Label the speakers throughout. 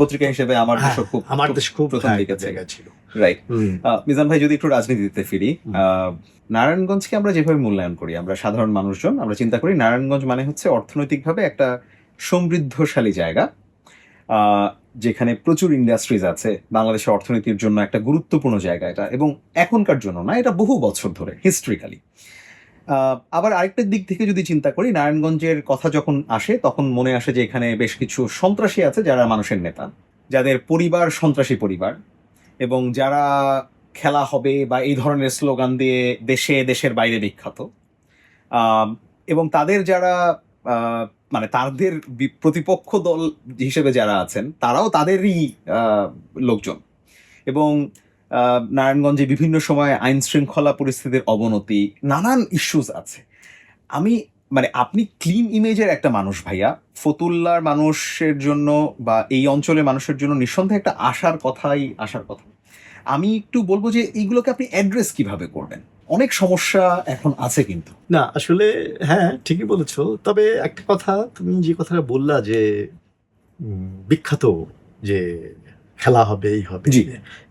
Speaker 1: পত্রিকা হিসেবে আমার
Speaker 2: হ্যাঁ,
Speaker 1: দেশও খুব
Speaker 2: আমার দেশ খুব
Speaker 1: প্রথম
Speaker 2: হ্যাঁ,
Speaker 1: দিকে ছিল। রাইট মিজান ভাই যদি একটু রাজনীতিতে ফিরি নারায়ণগঞ্জকে আমরা যেভাবে মূল্যায়ন করি আমরা সাধারণ মানুষজন আমরা চিন্তা করি নারায়ণগঞ্জ মানে হচ্ছে অর্থনৈতিকভাবে একটা সমৃদ্ধশালী জায়গা আহ, যেখানে প্রচুর ইন্ডাস্ট্রিজ আছে বাংলাদেশের অর্থনীতির জন্য একটা গুরুত্বপূর্ণ জায়গা এটা এবং এখনকার জন্য না এটা বহু বছর ধরে হিস্ট্রিক্যালি আবার আরেকটা দিক থেকে যদি চিন্তা করি, নারায়ণগঞ্জের কথা যখন আসে, তখন মনে আসে যে এখানে বেশ কিছু সন্ত্রাসী আছে যারা মানুষের নেতা। যাদের পরিবার সন্ত্রাসী পরিবার এবং যারা খেলা হবে বা এই ধরনের স্লোগান দিয়ে দেশে, দেশের বাইরে বিখ্যাত। এবং তাদের যারা মানে তাদের প্রতিপক্ষ দল হিসেবে যারা আছেন, তারাও তাদেরই লোকজন। এবং নারায়ণগঞ্জে বিভিন্ন সময় আইন শৃঙ্খলা পরিস্থিতির অবনতি, নানান ইস্যুস আছে। আমি মানে আপনি ক্লিন ইমেজের একটা মানুষ ভাইয়া। ফতুল্লার মানুষের জন্য বা এই অঞ্চলের মানুষের জন্য নিঃসন্দেহে একটা আশার কথাই, আশার কথা। আমি একটু বলব যে এইগুলোকে আপনি অ্যাড্রেস কীভাবে করবেন? অনেক সমস্যা এখন আছে কিন্তু।
Speaker 2: না, আসলে হ্যাঁ ঠিকই বলেছ। তবে একটা কথা, তুমি যে কথাটা বললা যে বিখ্যাত যে খেলা হবে এই হবে।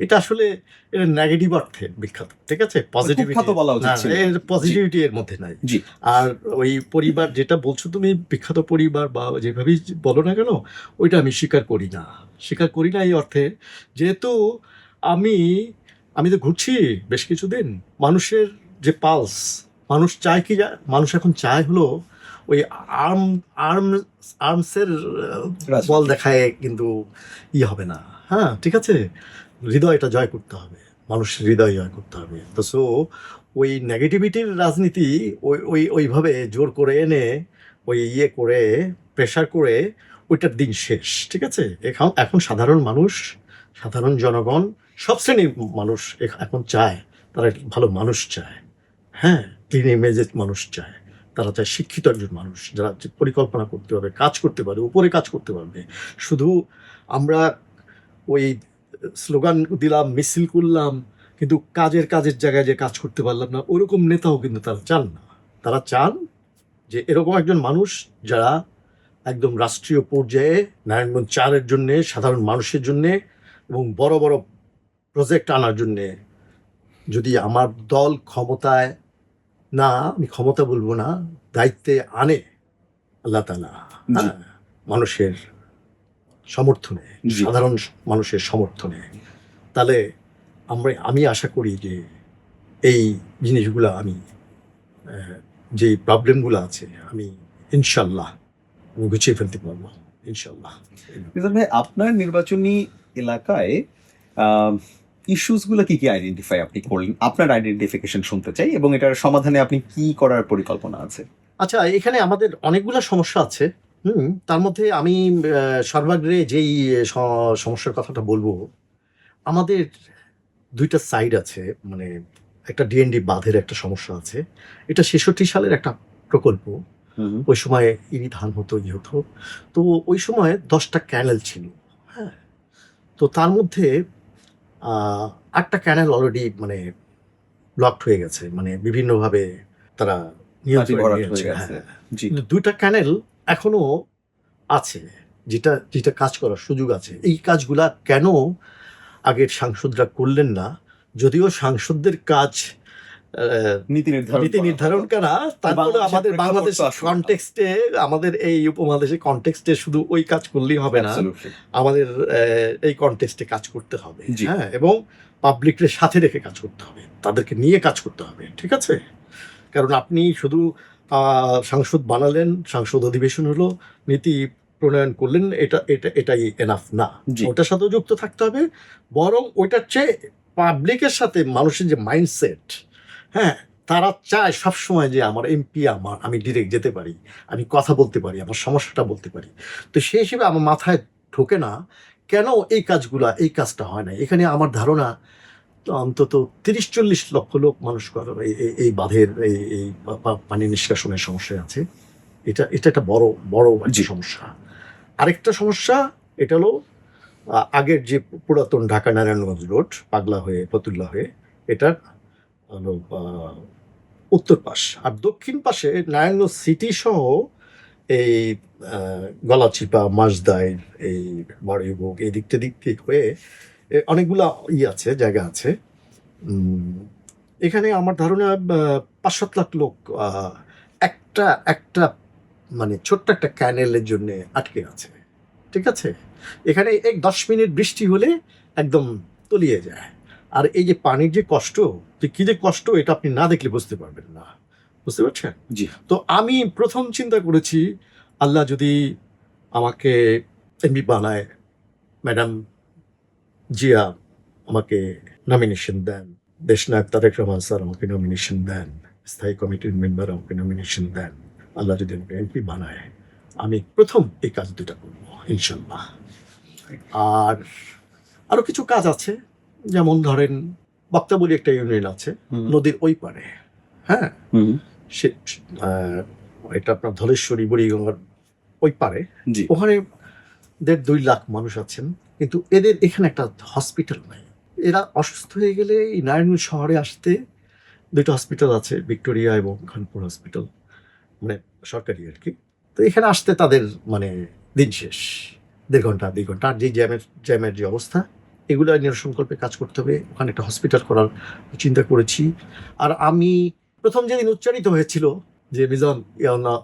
Speaker 2: এটা আসলে এটা নেগেটিভ অর্থে বিখ্যাত ঠিক আছে পজিটিভিটি
Speaker 1: বলা উচিত ছিল।
Speaker 2: পজিটিভিটি এর মধ্যে নাই। আর ওই পরিবার যেটা বলছো তুমি বিখ্যাত পরিবার বা যেভাবেই বলো না কেন ওইটা আমি স্বীকার করি না স্বীকার করি না এই অর্থে যেহেতু আমি আমি তো ঘুরছি বেশ কিছুদিন মানুষের যে পালস মানুষ চায় কি মানুষ এখন চায় হলো ওই আর্ম আর্ম আর্মসের। বল দেখায় কিন্তু ই হবে না হ্যাঁ ঠিক আছে। হৃদয়টা জয় করতে হবে। মানুষের হৃদয় জয় করতে হবে। তো সো ওই নেগেটিভিটির রাজনীতি ওই ওই, ওইভাবে জোর করে এনে, ওই ইয়ে করে প্রেশার করে, ওইটার দিন শেষ, ঠিক আছে? এখন এখন সাধারণ মানুষ, সাধারণ জনগণ, সব শ্রেণির মানুষ এখ- এখন চায়, তারা ভালো মানুষ চায়। হ্যাঁ ক্লিন ইমেজের মানুষ চায়। তারা চায় শিক্ষিত একজন মানুষ, যারা পরিকল্পনা করতে পারবে, কাজ করতে পারবে, উপরে কাজ করতে পারবে। শুধু আমরা ওই স্লোগান দিলাম মিছিল করলাম কিন্তু কাজের কাজের জায়গায় যে কাজ করতে পারলাম না ওরকম নেতাও কিন্তু তারা চান না। তারা চান যে এরকম একজন মানুষ যারা একদম রাষ্ট্রীয় পর্যায়ে নারায়ণগঞ্জ চারের জন্যে সাধারণ মানুষের জন্যে এবং বড় বড় প্রজেক্ট আনার জন্যে। যদি আমার দল ক্ষমতায় না আমি ক্ষমতা বলব না দায়িত্বে আনে আল্লাহ তালা মানুষের সমর্থনে সাধারণ মানুষের সমর্থনে। তাহলে আমরা আমি আশা করি যে এই জিনিসগুলো আমি যে প্রবলেমগুলো আছে আমি ইনশাল্লাহ আমি গুছিয়ে ফেলতে পারব ইনশাল্লাহ
Speaker 1: ভাই আপনার নির্বাচনী এলাকায় ইস্যুসগুলো কি কি আইডেন্টিফাই আপনি করলেন? আপনার আইডেন্টিফিকেশন শুনতে চাই এবং এটার সমাধানে আপনি কি করার পরিকল্পনা আছে?
Speaker 2: আচ্ছা এখানে আমাদের অনেকগুলো সমস্যা আছে। হুম। তার মধ্যে আমি সর্বাগ্রে যেই সমস্যার কথাটা বলব আমাদের দুইটা সাইড আছে মানে একটা ডিএনডি বাঁধের একটা সমস্যা আছে। এটা ছেষট্টি সালের একটা প্রকল্প। ওই সময় ইনি ধান হতো ই হতো। তো ওই সময় দশটা ক্যানেল ছিল হ্যাঁ। তো তার মধ্যে আটটা ক্যানেল অলরেডি মানে ব্লকড হয়ে গেছে মানে বিভিন্নভাবে তারা
Speaker 1: হ্যাঁ।
Speaker 2: দুইটা ক্যানেল এখনও আছে যেটা যেটা কাজ করার সুযোগ আছে। এই কাজগুলা কেন আগের সাংসদরা করলেন না যদিও সাংসদদের কাজ
Speaker 1: নীতি নির্ধারণ
Speaker 2: নীতি
Speaker 1: করা।
Speaker 2: নির্ধারণ করা তারপরে আমাদের বাংলাদেশ। কনটেক্সটে আমাদের এই উপমহাদেশের কনটেক্সটে শুধু ওই কাজ করলেই হবে না। আমাদের এই কনটেক্সটে কাজ করতে হবে। হ্যাঁ এবং পাবলিকের সাথে রেখে কাজ করতে হবে। তাদেরকে নিয়ে কাজ করতে হবে ঠিক আছে? কারণ আপনি শুধু সাংসদ বানালেন সাংসদ অধিবেশন হলো নীতি প্রণয়ন করলেন এটা এটা এটাই এনাফ না। ওটার সাথে যুক্ত থাকতে হবে বরং ওইটার চেয়ে পাবলিকের সাথে মানুষের যে মাইন্ডসেট হ্যাঁ তারা চায় সবসময় যে আমার এমপি আমার আমি ডিরেক্ট যেতে পারি আমি কথা বলতে পারি আমার সমস্যাটা বলতে পারি। তো সেই হিসেবে আমার মাথায় ঢোকে না কেন এই কাজগুলা এই কাজটা হয় না এখানে আমার ধারণা অন্তত তিরিশ চল্লিশ লক্ষ লোক মানুষ এই বাঁধের এই পানি নিষ্কাশনের সমস্যায় আছে। এটা এটা একটা বড় বড়
Speaker 1: যে
Speaker 2: সমস্যা। আরেকটা সমস্যা এটা হলো আগের যে পুরাতন ঢাকা নারায়ণগঞ্জ রোড পাগলা হয়ে ফতুল্লা হয়ে এটা হলো উত্তর পাশ। আর দক্ষিণ পাশে নারায়ণগঞ্জ সিটি সহ এই গলাচিপা মাসদাই এই বাড়িভোগ এই দিকটা দিক থেকে হয়ে অনেকগুলা ই আছে জায়গা আছে। এখানে আমার ধারণা পাঁচ সাত লাখ লোক একটা একটা মানে ছোট্ট একটা ক্যানেলের জন্য আটকে আছে। ঠিক আছে? এখানে এক দশ মিনিট বৃষ্টি হলে একদম তলিয়ে যায়। আর এই যে পানির যে কষ্ট যে কী যে কষ্ট এটা আপনি না দেখলে বুঝতে পারবেন না। বুঝতে পারছেন?
Speaker 1: জি।
Speaker 2: তো আমি প্রথম চিন্তা করেছি আল্লাহ যদি আমাকে এমপি বানায় ম্যাডাম জিয়া আমাকে নমিনেশন দেন। দেশনায়ক তারেক রহমান স্যার আমাকে নমিনেশন দেন। স্থায়ী কমিটির মেম্বার আমাকে নমিনেশন দেন। আল্লাহ যদি আমাকে এমপি বানায় আমি প্রথম এই কাজ দুটা করব ইনশাল্লাহ আর আরও কিছু কাজ আছে যেমন ধরেন বক্তাবলী একটা ইউনিয়ন আছে নদীর ওই পারে হ্যাঁ? সে এটা আপনার ধলেশ্বরী বুড়িগঙ্গার ওই পারে ওখানে দেড় দুই লাখ মানুষ আছেন। কিন্তু এদের এখানে একটা হসপিটাল নাই। এরা অসুস্থ হয়ে গেলে এই নারায়ণগঞ্জ শহরে আসতে দুটো হসপিটাল আছে, ভিক্টোরিয়া এবং খানপুর হসপিটাল মানে সরকারি আর কি। তো এখানে আসতে তাদের মানে দিন শেষ, দেড় ঘণ্টা, দুই ঘণ্টা। আর যে জ্যামের জ্যামের যে অবস্থা, এগুলো নিরসনকল্পে কাজ করতে হবে। ওখানে একটা হসপিটাল করার চিন্তা করেছি। আর আমি প্রথম যেদিন উচ্চারিত হয়েছিল যে, Mizan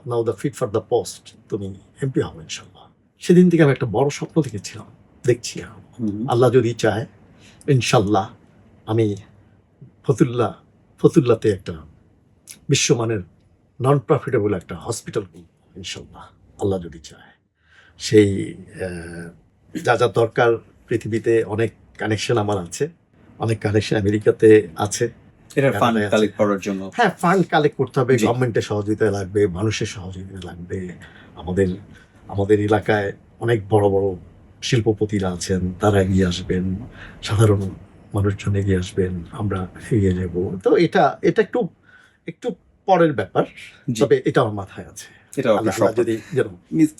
Speaker 2: now the fit for the post তুমি এমপি হবে ইনশাল্লাহ। সেদিন থেকে আমি একটা বড় স্বপ্ন দেখেছিলাম। দেখছি আল্লাহ যদি চায় ইনশাল্লাহ আমি ফতুল্লাহ ফতুল্লাতে একটা বিশ্বমানের নন প্রফিটেবল একটা হসপিটাল করব ইনশাল্লাহ আল্লাহ যদি চায়। সেই যা যা দরকার পৃথিবীতে অনেক কানেকশন আমার আছে অনেক কানেকশন আমেরিকাতে আছে।
Speaker 1: ফান্ড কালেক্ট করার জন্য।
Speaker 2: হ্যাঁ ফান্ড কালেক্ট করতে হবে গভর্নমেন্টের সহযোগিতা লাগবে মানুষের সহযোগিতা লাগবে। আমাদের আমাদের এলাকায় অনেক বড় বড় শিল্পপতিরা আছেন তারা এগিয়ে আসবেন সাধারণ মানুষজন এগিয়ে আসবেন আমরা এগিয়ে যাব। তো এটা এটা একটু একটু পরের ব্যাপার। তবে এটা আমার মাথায় আছে।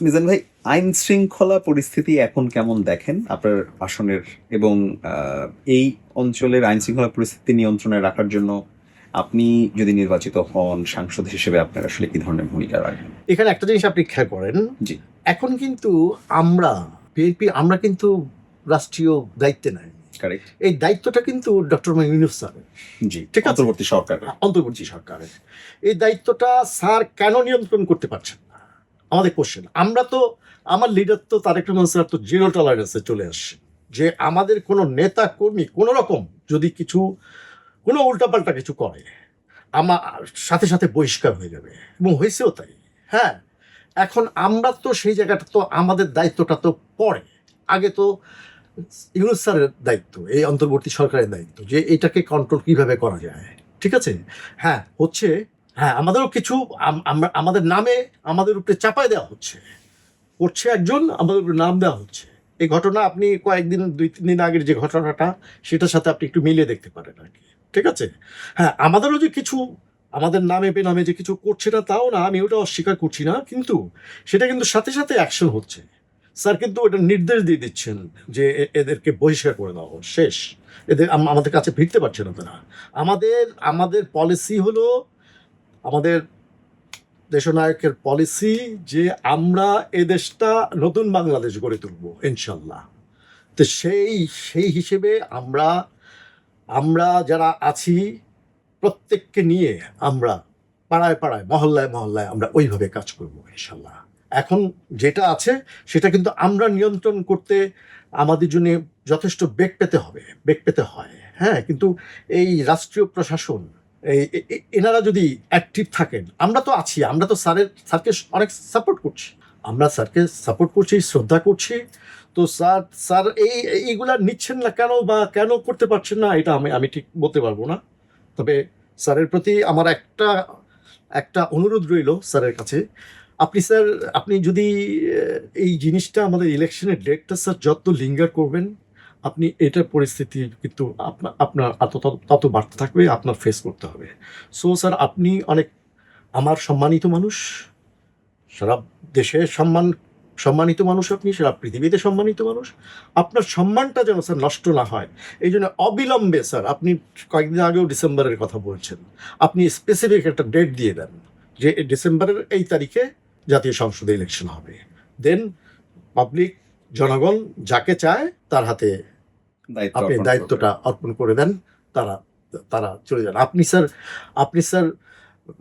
Speaker 1: মিজান ভাই আইন শৃঙ্খলা পরিস্থিতি এখন কেমন দেখেন? আপনার আসনের এবং এই অঞ্চলের আইন শৃঙ্খলা পরিস্থিতি নিয়ন্ত্রণে রাখার জন্য আপনি যদি নির্বাচিত হন সাংসদ হিসেবে আপনার আসলে কি ধরনের ভূমিকা রাখবেন
Speaker 2: এখানে একটা জিনিস আপনি খেয়াল করেন।
Speaker 1: জি।
Speaker 2: এখন কিন্তু আমরা বিএনপি আমরা কিন্তু রাষ্ট্রীয় দায়িত্বে নাই। এই দায়িত্বটা কিন্তু ডক্টর ইউনুস স্যারের।
Speaker 1: জি
Speaker 2: ঠিক
Speaker 1: অন্তর্বর্তী সরকার
Speaker 2: অন্তর্বর্তী সরকারের। এই দায়িত্বটা স্যার কেন নিয়ন্ত্রণ করতে পারছেন না? আমাদের কোশ্চেন আমরা তো আমার লিডার তো তারেক রহমান স্যার তো জিরো টলারেন্সে চলে আসছে যে আমাদের কোনো নেতা কর্মী কোনো রকম যদি কিছু কোনো উল্টাপাল্টা কিছু করে আমার সাথে সাথে বহিষ্কার হয়ে যাবে। এবং হয়েছেও তাই। হ্যাঁ এখন আমরা তো সেই জায়গাটা তো, আমাদের দায়িত্বটা তো পরে। আগে তো ইউনুস স্যারের দায়িত্ব, এই অন্তর্বর্তী সরকারের দায়িত্ব, যে এটাকে কন্ট্রোল কীভাবে করা যায়, ঠিক আছে? হ্যাঁ হচ্ছে হ্যাঁ আমাদেরও কিছু আমরা আমাদের নামে আমাদের উপরে চাপায় দেওয়া হচ্ছে। করছে একজন, আমাদের উপরে নাম দেওয়া হচ্ছে। এই ঘটনা আপনি কয়েকদিন, দুই, তিন দিন আগের যে ঘটনাটা, সেটার সাথে আপনি একটু মিলিয়ে দেখতে পারেন আর কি, ঠিক আছে? হ্যাঁ আমাদেরও যে কিছু আমাদের নামে বেনামে যে কিছু করছে না, তাও না, আমি ওটা অস্বীকার করছি না, কিন্তু সেটা কিন্তু সাথে সাথে অ্যাকশন হচ্ছে। স্যার, কিন্তু ওটা নির্দেশ দিয়ে দিচ্ছেন যে এদেরকে বহিষ্কার করে দাও শেষ। এদের আমাদের কাছে ফিরতে পারছে না তারা। আমাদের আমাদের পলিসি হলো, আমাদের দেশনায়কের পলিসি যে আমরা এ দেশটা নতুন বাংলাদেশ গড়ে তুলব, ইনশাল্লাহ। তো সেই সেই হিসেবে আমরা আমরা যারা আছি প্রত্যেককে নিয়ে আমরা পাড়ায় পাড়ায়, মহল্লায় মহল্লায় আমরা ওইভাবে কাজ করব, ইনশাল্লাহ। এখন যেটা আছে, সেটা কিন্তু আমরা নিয়ন্ত্রণ করতে আমাদের জন্য যথেষ্ট বেগ পেতে হবে, বেগ পেতে হয় হ্যাঁ? কিন্তু এই রাষ্ট্রীয় প্রশাসন, এই এনারা যদি অ্যাক্টিভ থাকেন, আমরা তো আছি, আমরা তো স্যারের, স্যারকে অনেক সাপোর্ট করছি। আমরা স্যারকে সাপোর্ট করছি, শ্রদ্ধা করছি। তো স্যার স্যার এই, এইগুলা নিচ্ছেন না কেন বা কেন করতে পারছেন না, এটা আমি আমি ঠিক বলতে পারব না। তবে স্যারের প্রতি আমার একটা একটা অনুরোধ রইল স্যারের কাছে। আপনি স্যার, আপনি যদি এই জিনিসটা আমাদের ইলেকশনের ডেটটা স্যার যত লিঙ্গার করবেন, আপনি এটার পরিস্থিতি কিন্তু আপনার আপনার তত বাড়তে থাকবে, আপনার ফেস করতে হবে। সো স্যার, আপনি অনেক, আমার সম্মানিত মানুষ, সারা দেশে সম্মান সম্মানিত মানুষ আপনি সারা পৃথিবীতে সম্মানিত মানুষ। আপনার সম্মানটা যেন স্যার নষ্ট না হয়। এই জন্য অবিলম্বে স্যার আপনি কয়েকদিন আগেও ডিসেম্বরের কথা বলছেন। আপনি স্পেসিফিক একটা ডেট দিয়ে দেন যে এই ডিসেম্বরের এই তারিখে জাতীয় সংসদে ইলেকশন হবে। দেন পাবলিক জনগণ যাকে চায় তার হাতে আপনি দায়িত্বটা অর্পণ করে দেন তারা তারা চলে যান। আপনি স্যার আপনি স্যার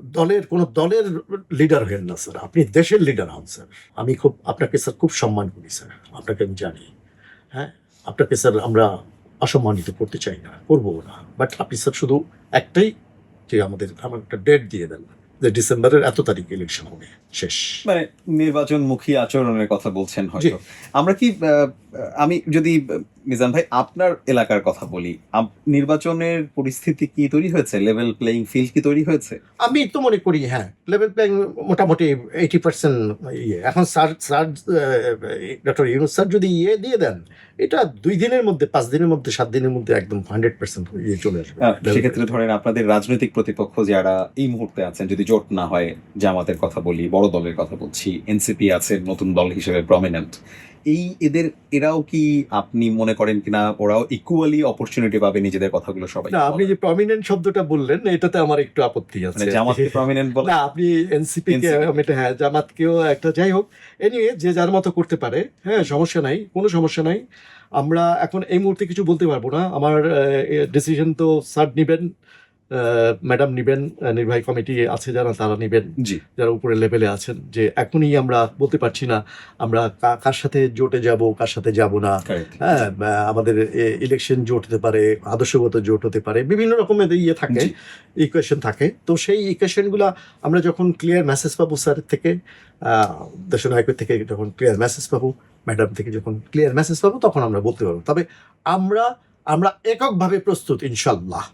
Speaker 2: দলের কোনো দলের লিডার হবেন না স্যার আপনি দেশের লিডার হন স্যার আমি খুব আপনাকে স্যার খুব সম্মান করি স্যার আপনাকে আমি জানি। হ্যাঁ? আপনাকে স্যার আমরা অসম্মানিত করতে চাই না করব না। বাট আপনি স্যার শুধু একটাই যে আমাদের আমার একটা ডেট দিয়ে দেন যে ডিসেম্বরের এত তারিখ ইলেকশন হবে শেষ।
Speaker 1: মানে নির্বাচনমুখী আচরণের কথা বলছেন হয়তো। আমরা কি আমি যদি মিজান ভাই আপনার এলাকার কথা বলি নির্বাচনের পরিস্থিতি কি তৈরি হয়েছে? লেভেল প্লেইং ফিল্ড কি তৈরি হয়েছে?
Speaker 2: আমি তো মনে করি হ্যাঁ লেভেল প্লেইং মোটামুটি এইটি পার্সেন্ট ইয়ে। এখন sir sir doctor Yunus sir যদি ইয়ে দিয়ে দেন এটা দুই দিনের মধ্যে পাঁচ দিনের মধ্যে সাত দিনের মধ্যে একদম হান্ড্রেড পার্সেন্ট ইয়ে চলে আসবে।
Speaker 1: সেক্ষেত্রে ধরেন আপনাদের রাজনৈতিক প্রতিপক্ষ যারা এই মুহূর্তে আছেন যদি জোট না হয় জামাতের কথা বলি বড় দলের কথা বলছি এনসিপি আছে নতুন দল হিসেবে প্রমিনেন্ট এই এদের এরাও কি আপনি মনে করেন কিনা? ওরাও ইকুয়ালি অপরচুনিটি পাবে নিজেদের কথাগুলো সবাই
Speaker 2: না আপনি যে প্রমিনেন্ট শব্দটা বললেন এটাতে আমার একটু আপত্তি আছে।
Speaker 1: মানে জামাতকে প্রমিনেন্ট বলে
Speaker 2: না আপনি এনসিপি কে এটা হ্যাঁ জামাতকেও একটা যাই হোক। এনিওয়ে যে যার মতো করতে পারে হ্যাঁ সমস্যা নাই কোনো সমস্যা নাই। আমরা এখন এই মুহূর্তে কিছু বলতে পারব না। আমার ডিসিশন তো স্যার নিবেন। ম্যাডাম নিবেন নির্বাহী কমিটি আছে যারা তারা নিবেন। যারা উপরে লেভেলে আছেন যে এখনই আমরা বলতে পারছি না আমরা কার সাথে জোটে যাব কার সাথে যাব না। হ্যাঁ আমাদের ইলেকশন জোট হতে পারে আদর্শগত জোট হতে পারে বিভিন্ন রকমের ইয়ে থাকে ইকুয়েশন থাকে। তো সেই ইকুয়েশনগুলো আমরা যখন ক্লিয়ার মেসেজ পাবো স্যার থেকে আহ, দেশনায়কের থেকে যখন ক্লিয়ার মেসেজ পাবো ম্যাডাম থেকে যখন ক্লিয়ার মেসেজ পাবো তখন আমরা বলতে পারব। তবে আমরা আমরা এককভাবে প্রস্তুত ইনশাল্লাহ